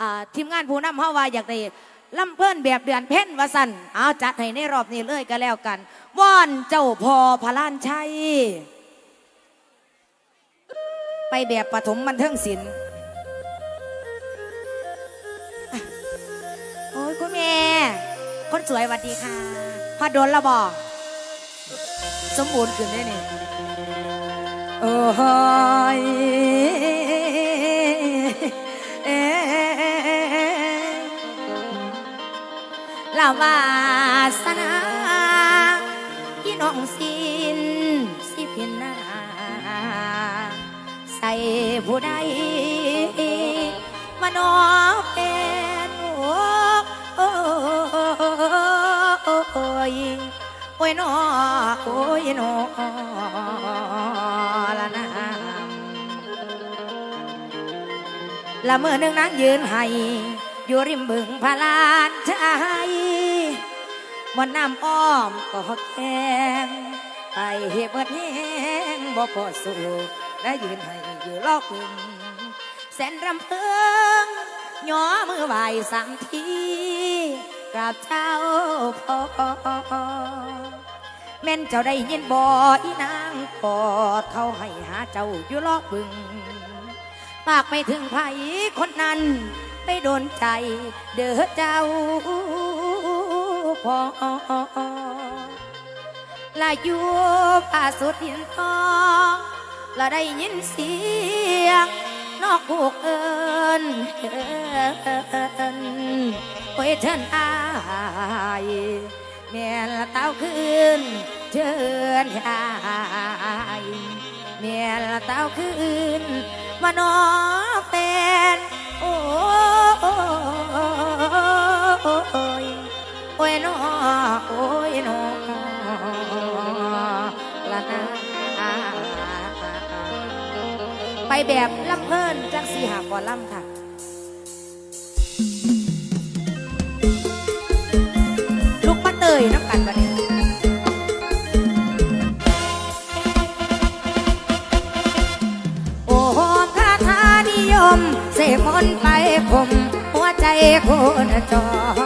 อ่าทีมงานผู้นำเฮาว่าอยากได้ลำเพิ่นแบบเดือนเพ่นวาสันเอาจัดให้ในรอบนี้เลยก็แล้วกันว่อนเจ้าพ่อพระลานชัยไปแบบปฐมบันเทิงศิลป์โอ้ยคุณแม่คนสวยหวัดดีค่ะพอโดนละบอสมบูรณ์ขึ้นได้นี่โอ้ย วาสนาพี่น้องสินสิพียนนาใส่ผู้ใดมานอเป็นโอ้โอ้โอ้ยโอ้ยนอโอ้ยนอละนะละเมื่อนึงนางยืนให้ อยู่ริมบึงพาลานชายมนน้ำอ้อมก็แข็งไปเห็บเบิดแห้งบ่พอสู้และยืนให้อยู่ลอกบึงแสนรำเพิงย่อมือไหวสามทีกราบเจ้าพ่อแม่นเจ้าได้ยินบ่อีนางกอดเขาให้หาเจ้าอยู่ลอกบึง ปากไปถึงไผคนนั้น ไปโดนใจ เด้อเจ้าพอลาอยู่ป่าสุดหินทองละได้ยินเสียง นอกผูกเอินเอินโอ้ยเชิญอายแม่ละเต้าคืนเชิญอายแม่ละเต้าคืนมานอเป็น โอ้ยโอ้ยนอโอ้ยนอละนาไปแบบลำเพลินจังสีหาก่อนลำค่ะ คนจร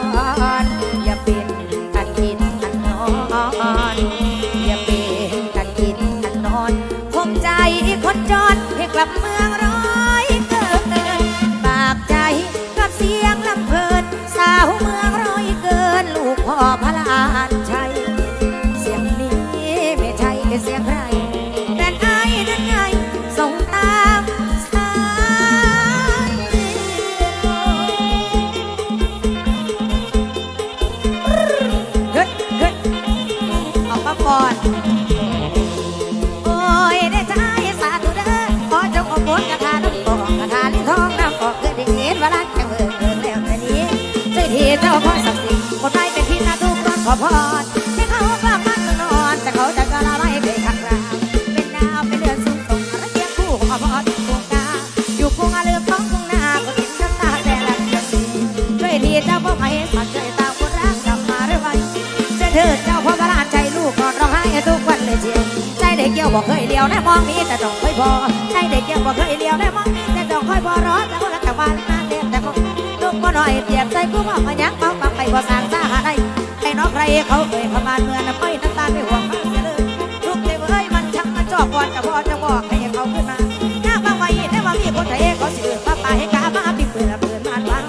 บอกเคยเลี้ยวแน่มองนี้แต่ต้องค่อยพอใจเด็กเกี่ยวบอกเคยเลี้ยวแน่มองนี้แต่ต้องค่อยพอรอแต่คนละแต่วันนานเด็กแต่คงลูกก็หน่อยเปรียบใจกูบอกมายักเมาปักไปบ่สางสาหาได้ใครน้องใครเขาเคยประมาณเมื่อน้ำไปน้ำตาไม่ห่วงมากเสียเลยลูกเลยเอ้ยมันช่างมันจอกก่อนจะพอจะบอกให้เขาขึ้นมาหน้าบางไว้ได้ว่ามีคนไทยเขาสื่อป้าป่าให้กามาปิดเปลือเปลือนมันวาง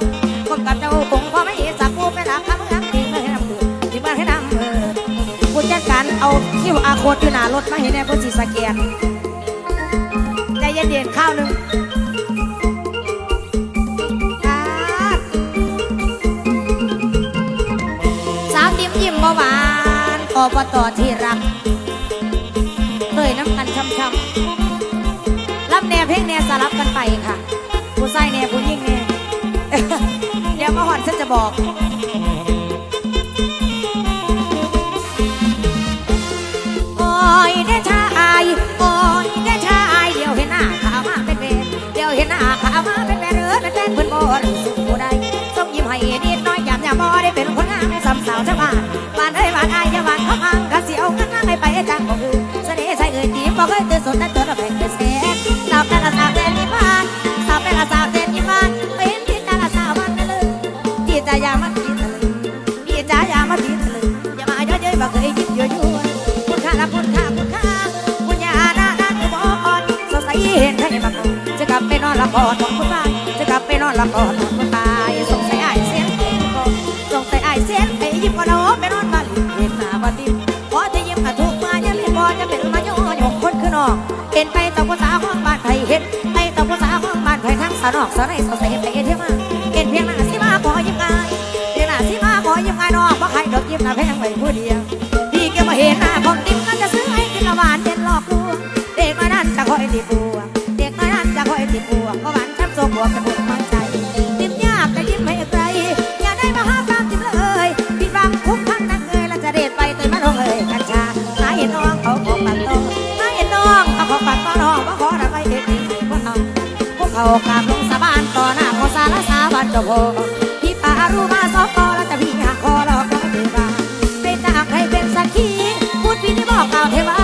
คนกับเจ้าคงพอไม่าโคดอยู่หน้ารถมาให้แน่เพื่อสิสแกนใจเย็นๆข้าวหนึ่งสาวติมยิ้มเบาหวานขอบตที่รักเตยน้ำกันช้ำๆรับแนวเพลงแนวสลับกันไปค่ะ ผู้ชายแนวผู้หญิงแนวเดี๋ยวมาหอนฉันจะบอก มาเป็นแม่เรือเป็แฟนงพื่อนบ่รู้สึกผู้ใดส่งยิ้มให้นิดน้อยยามยามบ่ได้เป็นคนงามสำสาวชาวบ้านบ้านเอ้ยบ้านอายยาบ้านเขาพังกะเสียวกันางให้ไปจากบ่คือเสน่ห์ใส่เอ่ยตีบ่เคยตื่นสนนั้นตัวเราเป็นเสนสาวแต่ละสาวเต่ละบ้านสาวแต่ละสาวเต่ละบ้านไปเห็นที่แต่ละสาวบ้านนั่นเลยดีใจยามันดีตะลึงดีใจยามันดีตะลึงอย่ามาเยอะเย้ยบ่เคยยิ้มยั่วยวนคุณค่าละคุณค่าคุณค่าคุณยาหน้าหน้าหนูบ่อ่อนสดใสเห็นให้มาก่อนจะกลับไปนอนละก่อน กลับไปนอนละครนอนคนตายสงสัยไอ้ายเสียงเพลงก็สงสัยไอ้ายเสียงเพลงยิบก็โดนไปนอนมาลิเห็นหน้าวันดิพอจะยิ้มกระทุกมายังไม่พอจะเป็นมาโยโยกคนขึ้นออกเห็นไปตะกุสาห้องบ้านไทยเห็นไปตะกุสาห้องบ้านไทยทั้งสนอกสนในสงสัยไปเที่ยวมาเห็นเพียงหน้าสิมาขอยิ้มง่ายเพียงหน้าสิมาขอยิ้มง่ายน้องเพราะใครดอกยิ้มหน้าแพงไว้ผู้เดียวพี่แกมาเห็นหน้าคนติมก็จะซื้อให้กินละหวานเากราบลงสาบานต่อหน้าขอสารสาบานเจ้าพ่อพี่ปารู้มาสอบคอแล้วจะพี่หักคอหลอกเขาเทวาได้จาให้เป็นสักขีพูดพี่ที่บอกกล่าวเทวา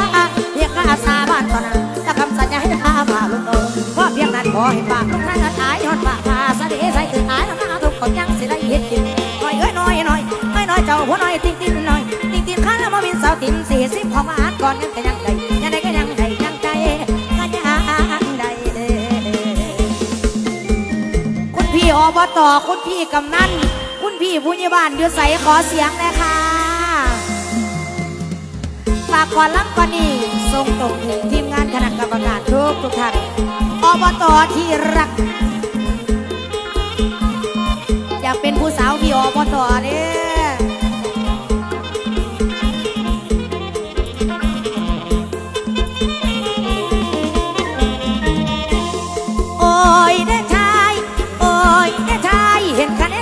เรียกข้าสาบานต่อหน้าถ้าคำสัญญาให้พามาลุกโตเพราะเพียงนั้นขอให้ปากลุกท่านอายยอดปากพาสเดใส่ตื่นอายแล้วหน้าทุกคนยังสิได้เห็นกินน้อยเอ้ยน้อยน้อยน้อยน้อยเจ้าหัวน้อยติ๊งติ๊งน้อยติ๊งติ๊งข้าแล้วมาบินสาวติ๋มสี่สิบพอมาอ่านก่อนยังก็ยังได้ยังได้ อบตคุณพี่กำนันคุณพี่ผู้ใหญ่บ้านเดือใสขอเสียงนะคะฝากก่อนรับก่อนนี้ส่งตรงถึงทีมงานคณะกรรมการทุกทุกท่านอบตที่รัก อยากเป็นผู้สาวที่อบตเนี่ย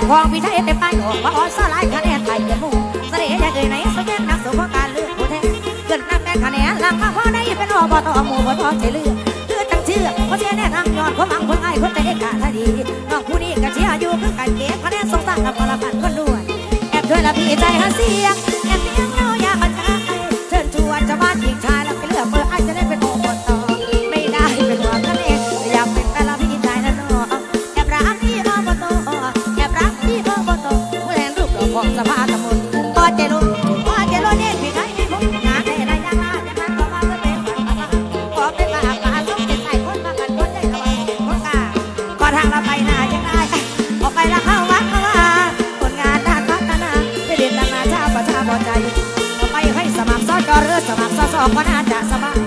เห็นคะแนนของพี่ชายเต็มไปออกมาออนสลายคะแนนไทยเกินหมู่เสน่ห์จะเคยไหนสแกนนักสู้เพราะการเลือกผู้แทนเกิดนักแม่คะแนนหลังมาพอได้เป็นอบตหมู่บตใจเลือกเพื่อจังเชื่อเพราะเชื่อแน่นำยอดความหวังคนไอ้คนใจกาท่าดีน้องผู้นี้ก็เชียร์อยู่คือการเก็บคะแนนสงสารกับพลปันคนด้วยแอบช่วยละพี่ใจหาเสียงแอบเพีย ก็ทางเราไปหน้ายังได้ออกไปละเข้าวัดเข้าว่าผลงานด้านพัฒนาไปเรียนนานาชาติประชาพอใจออกไปให้สมัครสอจอเรือสมัครสอสอก็น่าจะสบาย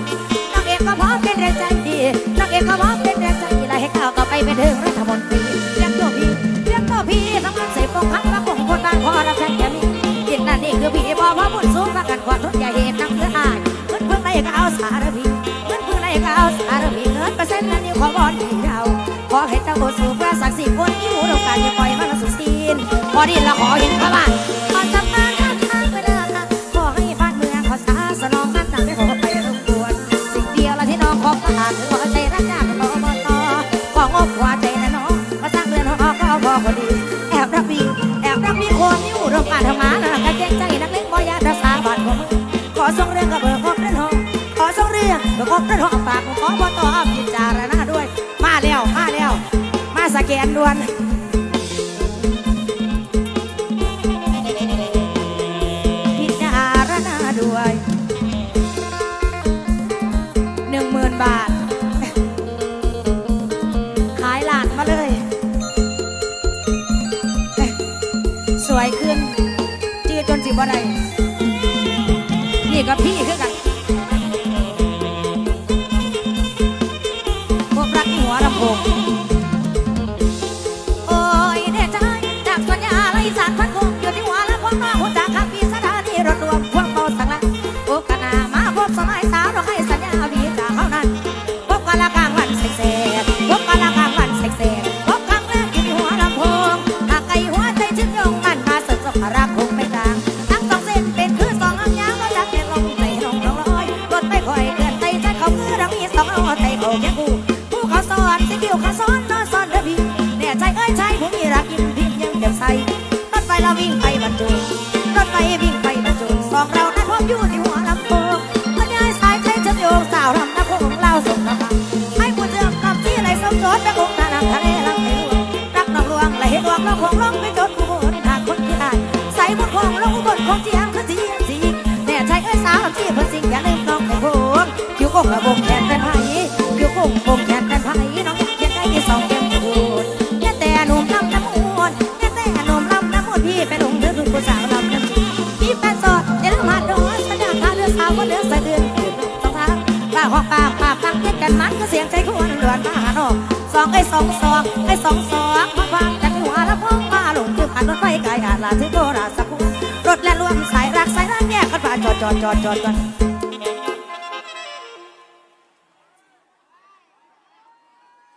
นักเอกก็พร้อมเป็นแรงใจดีนักเอกก็พร้อมเป็นแรงใจดีไล่ให้ก้าวต่อไปเป็นถึงรัฐมนตรีเรียกตัวพี่เรียกตัวพี่สำคัญใส่ปงพักและปงคนบางพอรับใช้แก่มีจิตนั่นนี่คือพี่บอว่าบุญสูงประกันความทุกข์อย่าเหตุนักเลืออายเงินเพิ่งในก็เอาสารพีเงินเพิ่งในก็เอาสารพีเงินเปอร์เซ็นต์นั้นนี่ขอบอล ที่เราขอให้เจ้าบทสู่เพื่อศักดิ์ศรีคนที่หูดการอย่าปล่อยมันสุศีลพอดีละขอเห็นพระบาทขอจำมาทางทางไปเด้อขอให้บ้านเมืองขอสาสนองนั้นต่างไม่ขอไปรบกวนสิ่งเดียวละที่น้องขอประทานคือขอใจรักจากขอบตของอกหัวใจนะน้องมาสร้างเรือนหอก็พอพอดี แอบรักพี่แอบรักพี่คนอยู่ร่วมการทำงานนะกันเกรงใจนักเลงบ่ยารักษาบานของมึงขอส่งเรื่องกับเบอร์ของเรือนหอขอส่งเรื่องเบอร์ของเรือนหอฝากขอบต กนด่วนพิจารณาด้วยหนึ่งหมื่นบาท ขายหลานมาเลย สวยขึ้นจืดจนสิบ่ได้นี่ก็พี่คือกัน รรจุรถไฟวิ่งาห้องปากปากฟังเทียนกันมันก็เสียงใจควรเลือนมาหาน้อกสองไอ้สองสองไอ้สองสองมาฟังจากหัวละพ้องมาลงคือผ่านรถไฟไกลอาลาที่โคราชสักรถและรวมสายรักสายรักแยกกันผ่านจอดจอดจอดจอดจอด